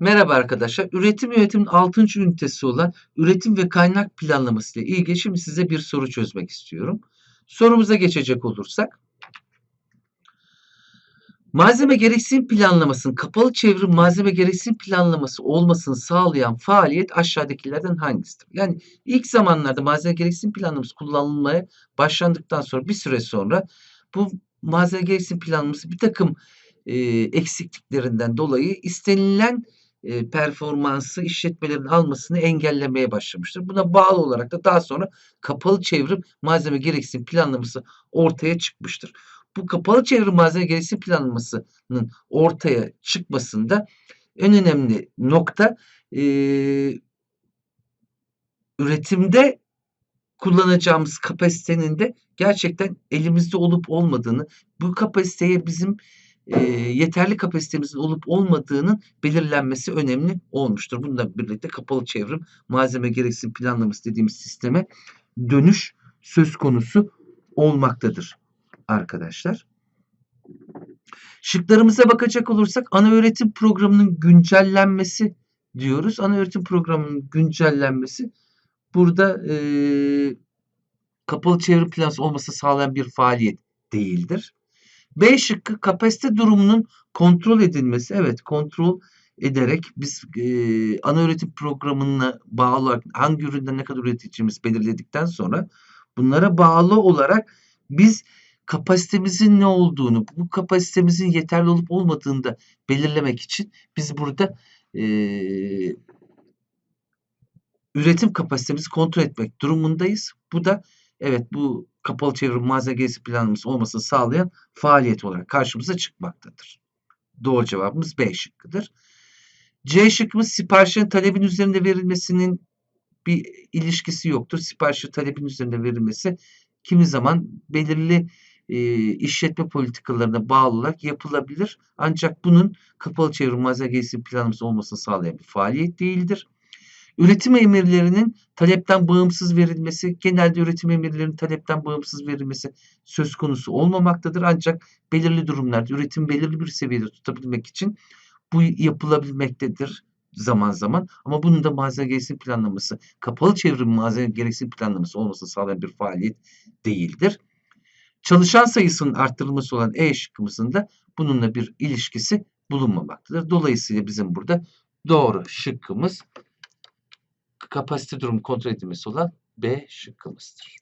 Merhaba arkadaşlar. Üretim yönetimin 6. ünitesi olan üretim ve kaynak planlaması ile ilgili şimdi size bir soru çözmek istiyorum. Sorumuza geçecek olursak. Malzeme gereksinim planlamasının kapalı çevrim malzeme gereksinim planlaması olmasını sağlayan faaliyet aşağıdakilerden hangisidir? Yani ilk zamanlarda malzeme gereksinim planlaması kullanılmaya başlandıktan sonra bir süre sonra bu malzeme gereksinim planlaması bir takım e, eksikliklerinden dolayı istenilen e, performansı işletmelerin almasını engellemeye başlamıştır. Buna bağlı olarak da daha sonra kapalı çevrim malzeme gereksinim planlaması ortaya çıkmıştır. Bu kapalı çevrim malzeme gereksinim planlamasının ortaya çıkmasında en önemli nokta e, üretimde kullanacağımız kapasitenin de gerçekten elimizde olup olmadığını, bu kapasiteye bizim e, yeterli kapasitemizin olup olmadığının belirlenmesi önemli olmuştur. Bununla birlikte kapalı çevrim malzeme gereksinim planlaması dediğimiz sisteme dönüş söz konusu olmaktadır arkadaşlar. Şıklarımıza bakacak olursak ana öğretim programının güncellenmesi diyoruz. Ana öğretim programının güncellenmesi burada e, kapalı çevrim planlaması olması sağlayan bir faaliyet değildir. B şıkkı kapasite durumunun kontrol edilmesi. Evet kontrol ederek biz e, ana öğretim programına bağlı olarak hangi üründen ne kadar üreteceğimiz belirledikten sonra bunlara bağlı olarak biz kapasitemizin ne olduğunu, bu kapasitemizin yeterli olup olmadığını da belirlemek için biz burada e, üretim kapasitemizi kontrol etmek durumundayız. Bu da evet bu kapalı çevrim malzeme planlaması olmasını sağlayan faaliyet olarak karşımıza çıkmaktadır. Doğru cevabımız B şıkkıdır. C şıkkımız siparişin talebin üzerinde verilmesinin bir ilişkisi yoktur. Siparişin talebin üzerinde verilmesi kimi zaman belirli e, işletme politikalarına bağlı olarak yapılabilir. Ancak bunun kapalı çevrim malzeme planlaması olmasını sağlayan bir faaliyet değildir. Üretim emirlerinin talepten bağımsız verilmesi, genelde üretim emirlerinin talepten bağımsız verilmesi söz konusu olmamaktadır. Ancak belirli durumlarda üretim belirli bir seviyede tutabilmek için bu yapılabilmektedir zaman zaman. Ama bunun da malzeme gereksinim planlaması, kapalı çevrim malzeme gereksinim planlaması olmasını sağlayan bir faaliyet değildir. Çalışan sayısının arttırılması olan E şıkkımızın da bununla bir ilişkisi bulunmamaktadır. Dolayısıyla bizim burada doğru şıkkımız kapasite durumu kontrol edilmesi olan B şıkkımızdır.